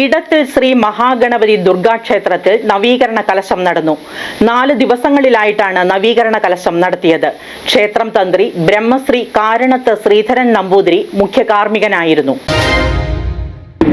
ഇടത്തിൽ ശ്രീ മഹാഗണപതി ദുർഗാക്ഷേത്രത്തിൽ നവീകരണ കലശം നടന്നു. നാല് ദിവസങ്ങളിലായിട്ടാണ് നവീകരണ കലശം നടത്തിയത്. ക്ഷേത്രം തന്ത്രി ബ്രഹ്മശ്രീ കാരണത്ത് ശ്രീധരൻ നമ്പൂതിരി മുഖ്യ കാർമ്മികനായിരുന്നു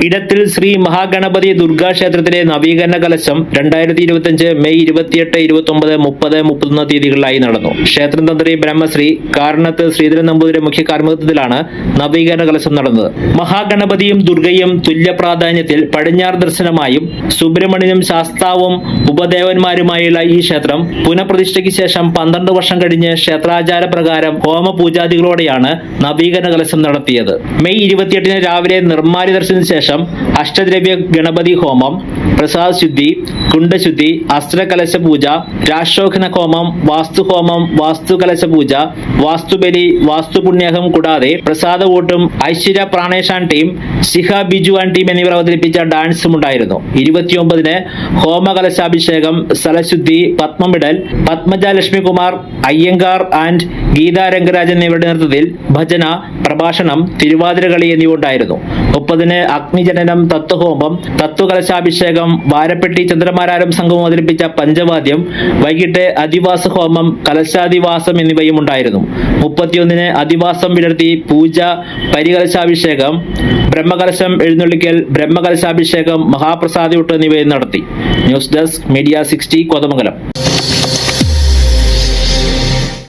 ഇടത്തിൽ ശ്രീ മഹാഗണപതി ദുർഗാ ക്ഷേത്രത്തിലെ നവീകരണ കലശം രണ്ടായിരത്തി ഇരുപത്തിയഞ്ച് മെയ് ഇരുപത്തിയെട്ട് ഇരുപത്തി ഒമ്പത് മുപ്പത് മുപ്പത്തൊന്ന് തീയതികളിലായി നടന്നു. ക്ഷേത്രം തന്ത്രി ബ്രഹ്മശ്രീ കാരണത്ത് ശ്രീധരൻ നമ്പൂതിരി മുഖ്യ കാർമ്മികത്വത്തിലാണ് നവീകരണ കലശം നടന്നത്. മഹാഗണപതിയും ദുർഗയും തുല്യ പ്രാധാന്യത്തിൽ പടിഞ്ഞാറ് ദർശനമായും സുബ്രഹ്മണ്യനും ശാസ്താവും ഉപദേവന്മാരുമായുള്ള ഈ ക്ഷേത്രം പുനഃപ്രതിഷ്ഠയ്ക്ക് ശേഷം പന്ത്രണ്ട് വർഷം കഴിഞ്ഞ് ക്ഷേത്രാചാര പ്രകാരം ഹോമപൂജാദികളോടെയാണ് നവീകരണ കലശം നടത്തിയത്. മെയ് ഇരുപത്തിയെട്ടിന് രാവിലെ നിർമ്മാല്യ ദർശനത്തിന് ശേഷം അഷ്ടദ്രവ്യ ഗണപതി ഹോമം പ്രസാദ് ശുദ്ധി കുണ്ടശുദ്ധി അസ്ത്രകലശ പൂജ രാക്ഷോഘന ഹോമം വാസ്തുഹോമം വാസ്തുകലശ പൂജ വാസ്തുബലി വാസ്തുപുണ്യകം കൂടാതെ പ്രസാദ പ്രസാദകൂട്ടും ഐശ്വര്യ പ്രാണേഷാൻ ടീം ശിഖ ബിജുവാൻ ടീം എന്നിവർ അവതരിപ്പിച്ച ഡാൻസും ഉണ്ടായിരുന്നു. ഇരുപത്തിയൊമ്പതിന് ഹോമകലശാഭിഷേകം സ്ഥലശുദ്ധി പത്മമിടൽ പത്മജ ലക്ഷ്മികുമാർ അയ്യങ്കാർ ആൻഡ് ഗീതാ രംഗരാജൻ എന്നിവരുടെ നേതൃത്വത്തിൽ ഭജന പ്രഭാഷണം തിരുവാതിരകളി എന്നിവ ഉണ്ടായിരുന്നു. മുപ്പതിന് അഗ്നിജനനം തത്വഹോമം തത്വകലശാഭിഷേകം വാരപ്പെട്ടി ചന്ദ്രമാരാരം സംഘവും അവതരിപ്പിച്ച പഞ്ചവാദ്യം വൈകിട്ട് അധിവാസ ഹോമം കലശാധിവാസം എന്നിവയും ഉണ്ടായിരുന്നു. മുപ്പത്തിയൊന്നിന് അധിവാസം വിടർത്തി പൂജ പരികലശാഭിഷേകം ബ്രഹ്മകലശം എഴുന്നള്ളിക്കൽ ബ്രഹ്മകലശാഭിഷേകം മഹാപ്രസാദയൂട്ട് എന്നിവയും നടത്തി. News desk media sixty Kothamangalam.